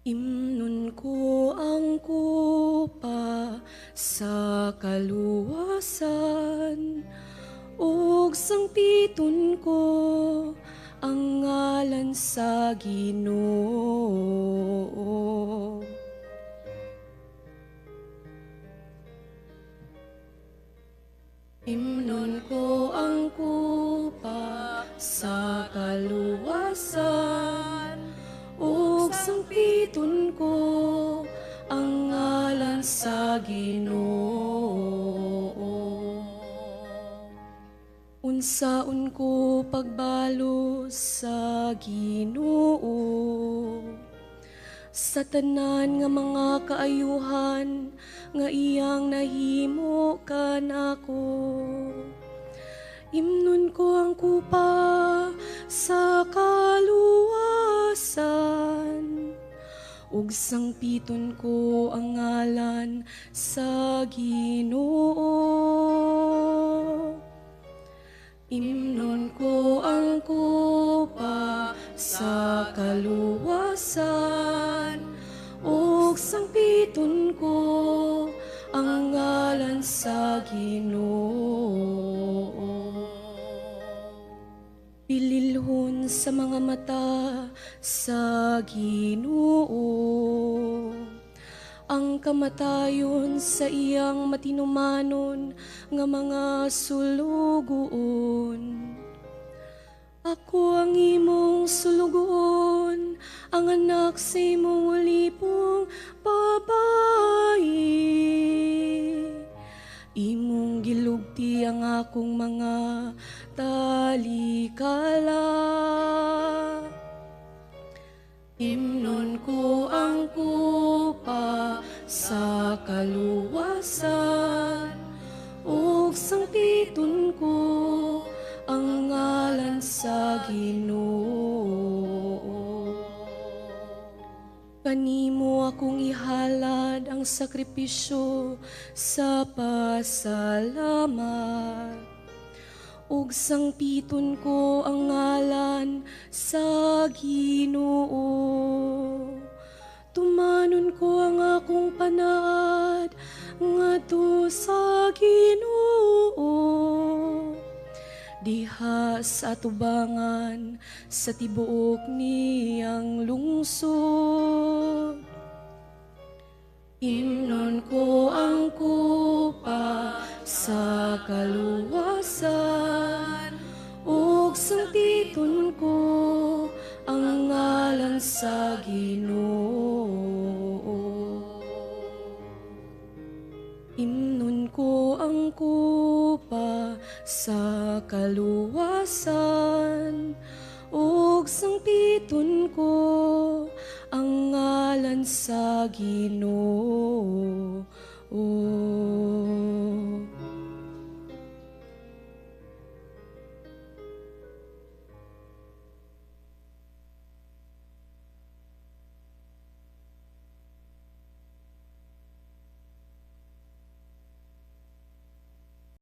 Himnon ko ang kupa sa kaluwasan ug sangpiton ko ang ngalan sa Ginoo. Himnon ko ang kupa sa kaluwasan Ginoo. Unsaon ko pagbalo sa Ginoo sa tanan nga mga kaayuhan nga iyang nahimo kanako. Imnon ko ug sangpiton ko ang ngalan sa Ginoo. Imnon ko ang kupa sa kaluwasan ug sangpiton ko ang ngalan sa Ginoo. Pililhon sa mga mata sa Ginoo ang kamatayon sa iyang matinumanon nga mga sulugoon. Ako ang imong sulugoon, ang anak sa imong ulipong babae. Imong gilugti ang akong mga talikala. Ug sangpiton ko ang ngalan sa Ginoo. Kanimo akong ihalad ang sakripisyo sa pasalamat ug sangpiton ko ang ngalan sa Ginoo. Tumanon ko ang akong panaad ngadto sa Ginoo. Diha sa tubangan sa tibuok niyang lungsod. Himnon ko ang kupa sa kaluwasan ug sangpiton ko ang ngalan sa Ginoo. Kupa sa kaluwasan ug sangpiton ko ang ngalan sa Ginoo.